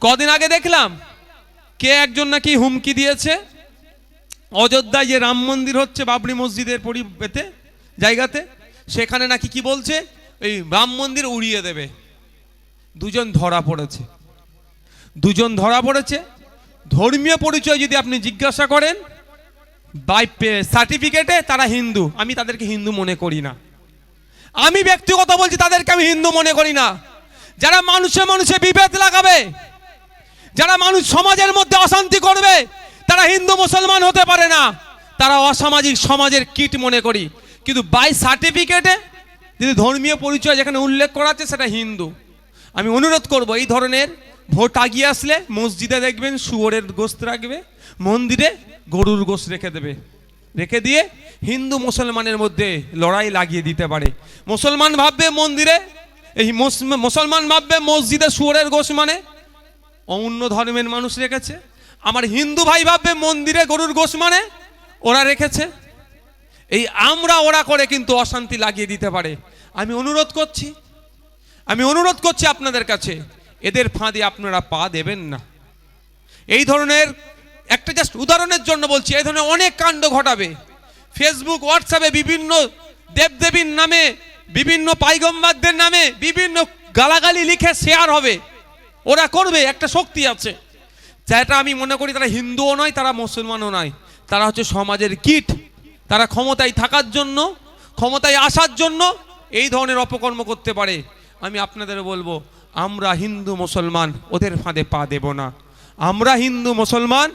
কদিন আগে দেখলাম কে একজন নাকি হুমকি দিয়েছে। অযোধ্যায় যে রাম মন্দির হচ্ছে বাবরি মসজিদের পরিবেতে, জায়গাতে, সেখানে নাকি কি বলছে? এই রাম মন্দির উড়িয়ে দেবে। দুজন ধরা পড়েছে। দুজন ধরা পড়েছে। ধর্মীয় পরিচয় যদি আপনি জিজ্ঞাসা করেন, বাই সার্টিফিকেটে তারা হিন্দু। আমি তাদেরকে হিন্দু মনে করি না। আমি ব্যক্তিগত বলছি, তাদেরকে আমি হিন্দু মনে করি না। যারা মানুষে মানুষে বিভেদ লাগাবে যারা মানুষ সমাজের মধ্যে অশান্তি করবে, তারা হিন্দু মুসলমান হতে পারে না। তারা অসামাজিক সমাজের কিট মনে করি। কিন্তু বাই সার্টিফিকেটে যদি ধর্মীয় পরিচয় যেখানে উল্লেখ করা আছে, সেটা হিন্দু। আমি অনুরোধ করব, এই ধরনের ভোট আগিয়ে আসলে মসজিদে দেখবেন, শুয়োরের গোস্ত রাখবে, মন্দিরে গরুর গোস্ত রেখে দেবে। রেখে দিয়ে হিন্দু মুসলমানের মধ্যে লড়াই লাগিয়ে দিতে পারে। মুসলমান ভাববে মন্দিরে, এই মুসলমান ভাববে মসজিদে শুয়োরের গোশ মানে অন্য ধর্মের মানুষ রেখেছে। আমার হিন্দু ভাই ভাববে মন্দিরে গরুর গোশ মানে ওরা রেখেছে। এই আমরা ওরা করে কিন্তু অশান্তি লাগিয়ে দিতে পারে। আমি অনুরোধ করছি, আমি অনুরোধ করছি আপনাদের কাছে, এদের ফাঁদে আপনারা পা দেবেন না। এই ধরনের, একটা জাস্ট উদাহরণের জন্য বলছি, এই ধরনের অনেক কাণ্ড ঘটাবে। ফেসবুক হোয়াটসঅ্যাপে বিভিন্ন দেবদেবীর নামে, বিভিন্ন পাইগম্বারদের নামে বিভিন্ন গালাগালি লিখে শেয়ার হবে। ওরা করবে, একটা শক্তি আছে। যেটা আমি মনে করি তারা হিন্দুও নয়, তারা মুসলমানও নয়। তারা হচ্ছে সমাজের কীট। তারা ক্ষমতায় থাকার জন্য, ক্ষমতায় আসার জন্য এই ধরনের অপকর্ম করতে পারে। আমি আপনাদের বলব, আমরা হিন্দু মুসলমান, ওদের ফাঁদে পা দেব না। আমরা হিন্দু মুসলমান,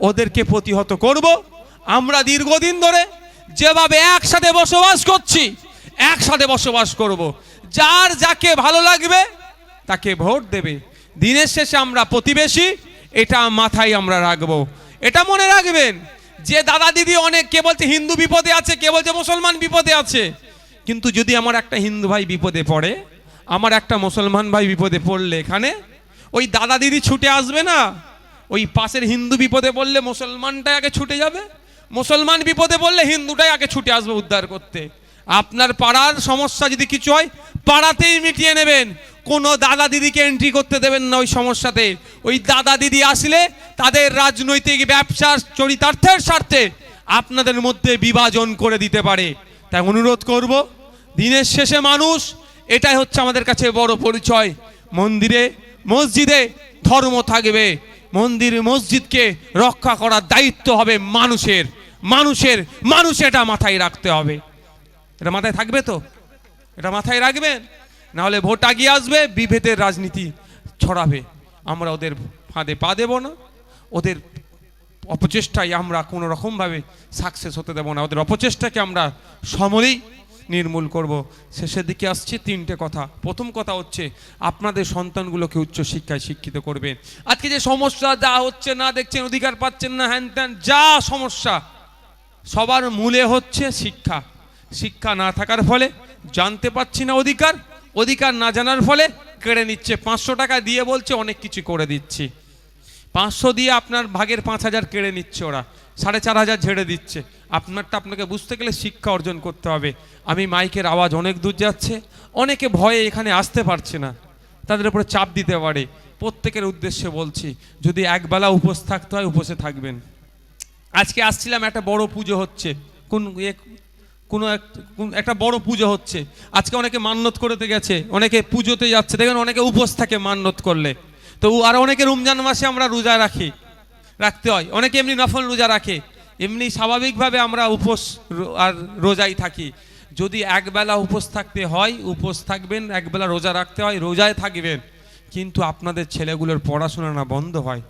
ওদেরকে প্রতিহত করব। আমরা দীর্ঘদিন ধরে যেভাবে একসাথে বসবাস করছি, একসাথে বসবাস করব। যার যাকে ভালো লাগবে, তাকে ভোট দেবে। দিনের শেষে আমরা প্রতিবেশী, এটা মাথায় আমরা রাখব। এটা মনে রাখবেন যে দাদা দিদি অনেক, কে বলছে হিন্দু বিপদে আছে, কে বলছে মুসলমান বিপদে আছে। কিন্তু যদি আমার একটা হিন্দু ভাই বিপদে পড়ে, আমার একটা মুসলমান ভাই বিপদে পড়লে এখানে, ওই দাদা দিদি ছুটে আসবে না? ওই পাশের হিন্দু বিপদে পড়লে মুসলমানটাই আগে ছুটে যাবে? মুসলমান বিপদে পড়লে হিন্দুটাই আগে ছুটে আসবে উদ্ধার করতে। আপনার পাড়ার সমস্যা যদি কিছু হয়, পাড়াতেই মিটিয়ে নেবেন। কোনো দাদা দিদিকে এন্ট্রি করতে দেবেন না ওই সমস্যাতে। ওই দাদা দিদি আসলে তাদের রাজনৈতিক ব্যবসার চরিতার্থের স্বার্থে আপনাদের মধ্যে বিভাজন করে দিতে পারে। তাই অনুরোধ করব, দিনের শেষে মানুষ, এটাই হচ্ছে আমাদের কাছে বড় পরিচয়। মন্দিরে, মসজিদে ধর্ম থাকবে। মন্দির, মসজিদকে রক্ষা করার দায়িত্ব হবে মানুষের। মানুষের, মানুষ এটা মাথায় রাখতে হবে। এটা মাথায় থাকবে তো? এটা মাথায় রাখবেন? না হলে ভোট আগিয়ে আসবে, বিভেদের রাজনীতি ছড়াবে। আমরা ওদের ফাঁদে পা দেব না। ওদের অপচেষ্টায় আমরা কোনো রকমভাবে সাকসেস হতে দেব না। ওদের অপচেষ্টাকে আমরা সমরেই নির্মূল করব। শেষের দিকে আসছে, তিনটে কথা। প্রথম কথা হচ্ছে, আপনাদের সন্তানগুলোকে উচ্চ শিক্ষায় শিক্ষিত করবেন আজকে যে সমস্যা, যা হচ্ছে, না দেখছেন, অধিকার পাচ্ছেন না, হ্যান ত্যান, যা সমস্যা, সবার মূলে হচ্ছে শিক্ষা। শিক্ষা না থাকার ফলে জানতে পারছি না অধিকার অধিকার না জানার ফলে কেড়ে নিচ্ছে। পাঁচশো টাকা দিয়ে বলছে, অনেক কিছু করে দিচ্ছি। পাঁচশো দিয়ে আপনার ভাগের পাঁচ হাজার কেড়ে নিচ্ছে ওরা। সাড়ে চার হাজার ঝেড়ে দিচ্ছে। আপনারটা আপনাকে বুঝতে গেলে শিক্ষা অর্জন করতে হবে। আমি মাইকের আওয়াজ অনেক দূর যাচ্ছে। অনেকে ভয়ে এখানে আসতে পারছে না। তাদের উপরে চাপ দিতে পারে। প্রত্যেকের উদ্দেশ্যে বলছি, যদি একবেলা উপোস থাকতে হয়, উপোসে থাকবেন। আজকে আসছিলাম, একটা বড় পুজো হচ্ছে। কোন ইয়ে কোনো এক- কোন একটা বড় পুজো হচ্ছে। আজকে অনেকে মান্যত করতে গেছে, অনেকে পুজোতে যাচ্ছে, দেখেন অনেকে উপোস থাকে মান্যত করলে। তো আর অনেকে রমজান মাসে আমরা রোজা রাখি, রাখতে হয়। অনেকে এমনি নফল রোজা রাখে। এমনি স্বাভাবিকভাবে আমরা উপোস আর রোজাই থাকি। যদি একবেলা উপোস থাকতে হয়, উপোস থাকবেন, একবেলা রোজা রাখতে হয়, রোজায় থাকবেন। কিন্তু আপনাদের ছেলেগুলোর পড়াশোনা না বন্ধ হয়।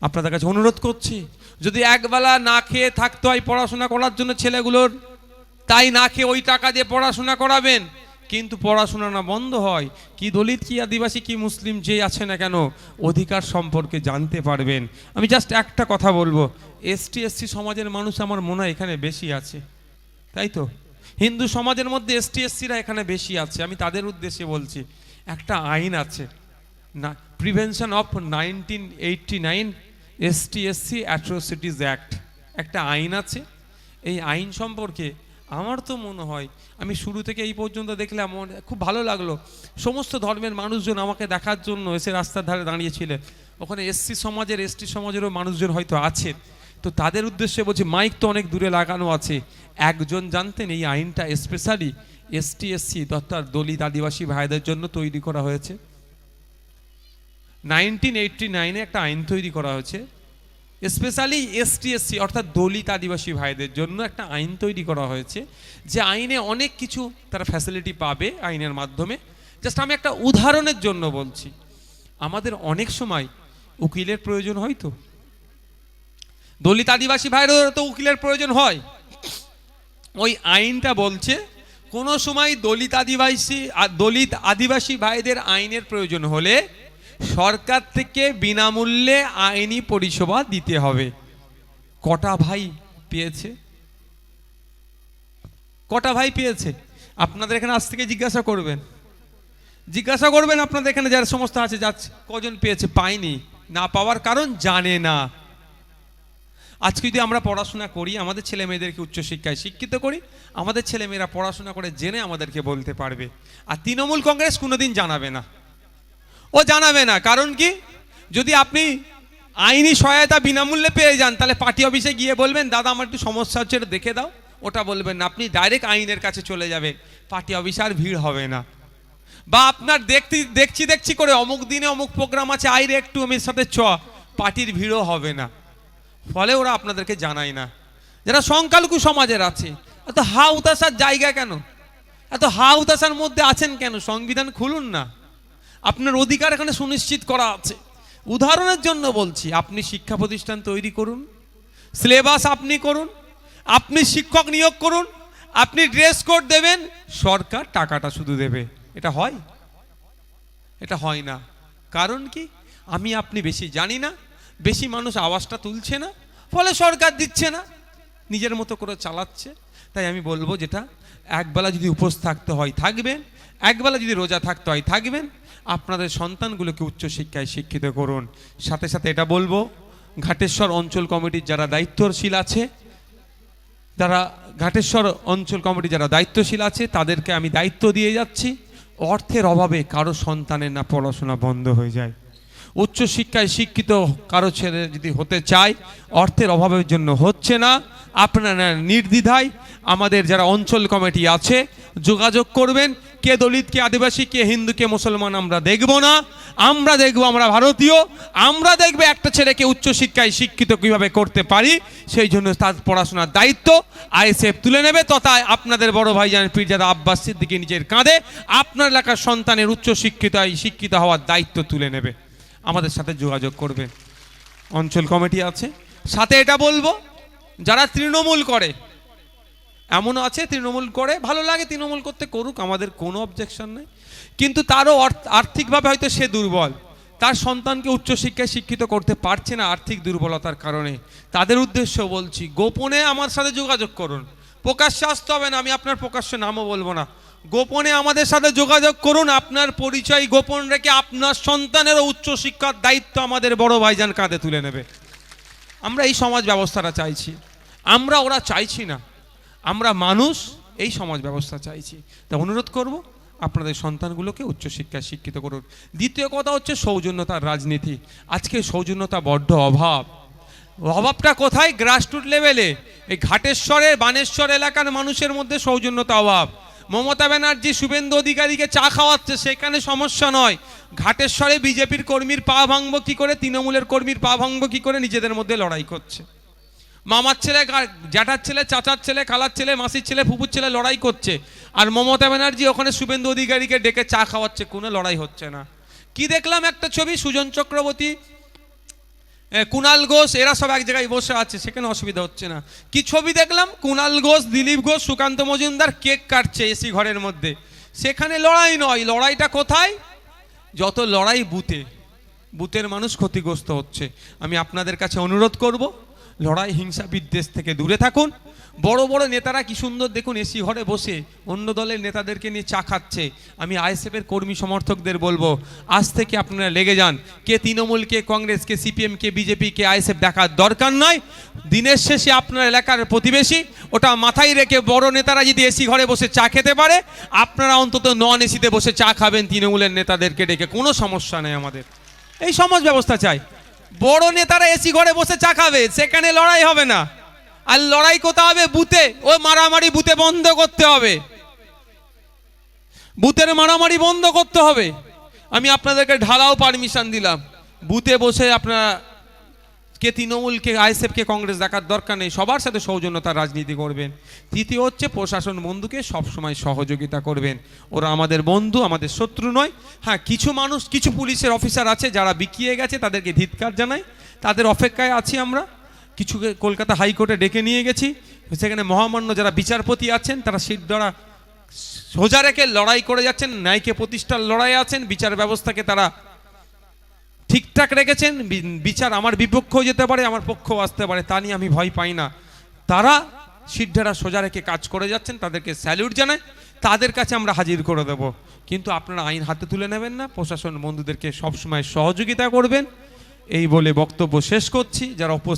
আপনাদের কাছে অনুরোধ করছি, যদি একবেলা না খেয়ে থাকতে হয় পড়াশোনা করার জন্য ছেলেগুলোর তাই না খেয়ে ওই টাকা দিয়ে পড়াশোনা করাবেন? কিন্তু পড়াশোনা না বন্ধ হয়। কি দলিত, কি আদিবাসী, কি মুসলিম যে আছে না কেন, অধিকার সম্পর্কে জানতে পারবেন। আমি জাস্ট একটা কথা বলব। এসটি এসসি সমাজের মানুষ আমার মনে হয় এখানে বেশি আছে। তাই তো? হিন্দু সমাজের মধ্যে এসটি এসসিরা এখানে বেশি আছে। আমি তাদের উদ্দেশ্যে বলছি, একটা আইন আছে। না prevention of nineteen eighty nine ST SC atrocities act একটা আইন আছে। এই আইন সম্পর্কে আমার তো মনে হয়, আমি শুরু থেকে এই পর্যন্ত দেখলাম, আমার খুব ভালো লাগল। সমস্ত ধর্মের মানুষজন আমাকে দেখার জন্য এসে রাস্তার ধারে দাঁড়িয়েছিলেন ওখানে এসসি সমাজের এসটি সমাজেরও মানুষজন হয়তো আছেন তো তাদের উদ্দেশ্যে বলছি, মাইক তো অনেক দূরে লাগানো আছে। একজন জানতেন এই আইনটা স্পেশালি এসটি এসসি অর্থাৎ দলিত আদিবাসী ভাইদের জন্য তৈরি করা হয়েছে। নাইনটিন এইটটি নাইনে একটা আইন তৈরি করা হয়েছে। স্পেশালি এসটি এসসি অর্থাৎ দলিত আদিবাসী ভাইদের জন্য একটা আইন তৈরি করা হয়েছে, যে আইনে অনেক কিছু তারা ফ্যাসিলিটি পাবে আইনের মাধ্যমে। জাস্ট আমি একটা উদাহরণের জন্য বলছি, আমাদের অনেক সময় উকিলের প্রয়োজন হয় তো? দলিত আদিবাসী ভাইয়েরও তো উকিলের প্রয়োজন হয়। ওই আইনটা বলছে, কোনো সময় দলিত আদিবাসী দলিত আদিবাসী ভাইদের আইনের প্রয়োজন হলে সরকার থেকে বিনামূল্যে আইনি পরিষেবা দিতে হবে। কটা ভাই পেয়েছে? কটা ভাই পেয়েছে? আপনাদের এখানে আজ থেকে জিজ্ঞাসা করবেন। জিজ্ঞাসা করবেন আপনাদের এখানে যারা সমস্ত আছে যাচ্ছে কজন পেয়েছে পায়নি, না পাওয়ার কারণ জানে না। আজকে যদি আমরা পড়াশোনা করি, আমাদের ছেলে মেয়েদেরকে উচ্চশিক্ষায় শিক্ষিত করি, আমাদের ছেলেমেয়েরা পড়াশোনা করে জেনে আমাদেরকে বলতে পারবে। আর তৃণমূল কংগ্রেস কোনোদিন জানাবে না। ও জানাবে না। কারণ কি? যদি আপনি আইনি সহায়তা বিনামূল্যে পেয়ে যান, তাহলে পার্টি অফিসে গিয়ে বলবেন, দাদা, আমার একটু সমস্যা হচ্ছে এটা দেখে দাও। ওটা বলবেন না। আপনি ডাইরেক্ট আইনের কাছে চলে যাবেন। পার্টি অফিসে আর ভিড় হবে না। বা আপনার দেখতে, দেখছি দেখছি করে অমুক দিনে অমুক প্রোগ্রাম আছে, আইরে একটু আমার সাথে চ। পার্টির ভিড়ও হবে না। ফলে ওরা আপনাদেরকে জানায় না। যারা সংখ্যালঘু সমাজের আছে, এত হা উতাসার জায়গা কেন? এত হা উতাসার মধ্যে আছেন কেন? সংবিধান খুলুন না। আপনার অধিকার এখানে সুনিশ্চিত করা আছে। উদাহরণের জন্য বলছি, আপনি শিক্ষা প্রতিষ্ঠান তৈরি করুন, সিলেবাস আপনি করুন, আপনি শিক্ষক নিয়োগ করুন, আপনি ড্রেস কোড দেবেন, সরকার টাকাটা শুধু দেবে। এটা হয়? এটা হয় না। কারণ কি? আমি আপনি বেশি জানি না, বেশি মানুষ আওয়াজটা তুলছে না, ফলে সরকার দিচ্ছে না, নিজের মতো করে চালাচ্ছে। তাই আমি বলব যেটা, একবেলা যদি উপোস থাকতে হয়, থাকবেন একবেলা যদি রোজা থাকতে হয় থাকবেন। আপনাদের সন্তানগুলোকে উচ্চশিক্ষায় শিক্ষিত করুন। সাথে সাথে এটা বলব, ঘাটেশ্বর অঞ্চল কমিটির যারা দায়িত্বশীল আছে, যারা ঘাটেশ্বর অঞ্চল কমিটি যারা দায়িত্বশীল আছে, তাদেরকে আমি দায়িত্ব দিয়ে যাচ্ছি। অর্থের অভাবে কারও সন্তানের না পড়াশোনা বন্ধ হয়ে যায়। উচ্চশিক্ষায় শিক্ষিত কারও ছেলে যদি হতে চায়, অর্থের অভাবের জন্য হচ্ছে না। আপনারা নির্দ্বিধায় আমাদের যারা অঞ্চল কমিটি আছে, যোগাযোগ করবেন। কে দলিত, কে আদিবাসী, কে হিন্দু, কে মুসলমান, আমরা দেখব না। আমরা দেখব আমরা ভারতীয়। আমরা দেখবে একটা ছেলেকে উচ্চশিক্ষায় শিক্ষিত কীভাবে করতে পারি, সেই জন্য তার পড়াশোনার দায়িত্ব। আইএসএফ তুলে নেবে তথা আপনাদের বড় ভাই ভাইজান পীরজাদা আব্বাস সিদ্দিকী নিজের কাঁধে আপনার এলাকার সন্তানের উচ্চশিক্ষিত শিক্ষিত হওয়ার দায়িত্ব তুলে নেবে। আমাদের সাথে যোগাযোগ করবে। অঞ্চল কমিটি আছে। সাথে এটা বলব, যারা তৃণমূল করে এমনও আছে, তৃণমূল করে, ভালো লাগে তৃণমূল করতে করুক, আমাদের কোনো অবজেকশন নেই। কিন্তু তারও আর্থিকভাবে হয়তো সে দুর্বল। তার সন্তানকে উচ্চশিক্ষায় শিক্ষিত করতে পারছে না আর্থিক দুর্বলতার কারণে। তাদের উদ্দেশ্য বলছি, গোপনে আমার সাথে যোগাযোগ করুন। প্রকাশ্যে আসতে হবে না, আমি আপনার প্রকাশ্য নামও বলব না। গোপনে আমাদের সাথে যোগাযোগ করুন, আপনার পরিচয় গোপন রেখে আপনার সন্তানেরও উচ্চশিক্ষার দায়িত্ব আমাদের বড় ভাইজান কাঁধে তুলে নেবে। আমরা এই সমাজ ব্যবস্থাটা চাইছি। আমরা ওরা চাইছি না। আমরা মানুষ, এই সমাজ ব্যবস্থা চাইছি। তা অনুরোধ করব, আপনাদের সন্তানগুলোকে উচ্চশিক্ষায় শিক্ষিত করুন। দ্বিতীয় কথা হচ্ছে সৌজন্যতার রাজনীতি। আজকে সৌজন্যতা বড্ড অভাব। অভাবটা কোথায়? গ্রাসরুট লেভেলে এই ঘাটেশ্বরের, বানেশ্বর এলাকার মানুষের মধ্যে সৌজন্যতা অভাব। মমতা ব্যানার্জি শুভেন্দু অধিকারীকে চা খাওয়াচ্ছে, সেখানে সমস্যা নয়। ঘাটেশ্বরে বিজেপির কর্মীর পা ভাঙব কি করে? তৃণমূলের কর্মীর পা ভাঙব কি করে? নিজেদের মধ্যে লড়াই করছে। মামার ছেলে জ্যাঠার ছেলে, চাচার ছেলে খালার ছেলে, মাসির ছেলে, ফুপুর ছেলে লড়াই করছে। আর মমতা ব্যানার্জি ওখানে শুভেন্দু অধিকারীকে ডেকে চা খাওয়াচ্ছে, কোনো লড়াই হচ্ছে না। কি দেখলাম একটা ছবি? সুজন চক্রবর্তী কুণাল ঘোষ, এরা সব এক জায়গায় বসে আছে, সেখানে অসুবিধা হচ্ছে না। কি ছবি দেখলাম? কুণাল ঘোষ, দিলীপ ঘোষ, সুকান্ত মজুমদার কেক কাটছে এসি ঘরের মধ্যে। সেখানে লড়াই নয়, লড়াইটা কোথায়? যত লড়াই বুথে, বুথের মানুষ ক্ষতিগ্রস্ত হচ্ছে। আমি আপনাদের কাছে অনুরোধ করব লড়াই, হিংসা, বিদ্বেষ থেকে দূরে থাকুন। বড় বড় নেতারা কি সুন্দর, দেখুন এসি ঘরে বসে অন্য দলের নেতাদেরকে নিয়ে চা খাচ্ছে। আমি আইএসএফের কর্মী সমর্থকদের বলব, আজ থেকে আপনারা লেগে যান। কে তৃণমূল, কে কংগ্রেস, কে সিপিএম, কে বিজেপি, কে আইএসএফ দেখার দরকার নয় দিনের শেষে আপনার এলাকার প্রতিবেশী, ওটা মাথায় রেখে বড় নেতারা যদি এসি ঘরে বসে চা খেতে পারে, আপনারা অন্তত নন এসিতে বসে চা খাবেন, তৃণমূলের নেতাদেরকে ডেকে। কোনো সমস্যা নেই আমাদের। এই সমাজ ব্যবস্থা চাই। বড় নেতারা এসি ঘরে বসে চা খাবে, সেখানে লড়াই হবে না। আর লড়াই কোথা হবে? বুথে। ও মারামারি বুথে বন্ধ করতে হবে। বুথের মারামারি বন্ধ করতে হবে। আমি আপনাদেরকে ঢালাও পারমিশন দিলাম। বুথে বসে আপনারা কে তৃণমূল, কে আইএসএফ কংগ্রেস দেখার দরকার নেই। সবার সাথে সৌজন্যতার রাজনীতি করবেন। তৃতীয় হচ্ছে প্রশাসন বন্ধুকে সবসময় সহযোগিতা করবেন। ওরা আমাদের বন্ধু, আমাদের শত্রু নয়। হ্যাঁ কিছু মানুষ, কিছু পুলিশের অফিসার আছে যারা বিকিয়ে গেছে, তাদেরকে ধিৎকার জানাই। তাদের অপেক্ষায় আছি আমরা। কিছু কলকাতা হাইকোর্টে ডেকে নিয়ে গেছি। সেখানে মহামান্য যারা বিচারপতি আছেন, তারা সিট দ্বারা সোজা রেখে লড়াই করে যাচ্ছেন, ন্যায়কে প্রতিষ্ঠার লড়াই আছেন, বিচার ব্যবস্থাকে তারা ঠিকঠাক রেখেছেন বিচার আমার বিপক্ষেও যেতে পারে, আমার পক্ষও আসতে পারে, তা নিয়ে আমি ভয় পাই না। তারা সিদ্ধারা সোজা রেখে কাজ করে যাচ্ছেন, তাদেরকে স্যালিউট জানায় তাদের কাছে আমরা হাজির করে দেব। কিন্তু আপনারা আইন হাতে তুলে নেবেন না, প্রশাসন বন্ধুদেরকে সবসময় সহযোগিতা করবেন। এই বলে বক্তব্য শেষ করছি, যারা উপস্থিত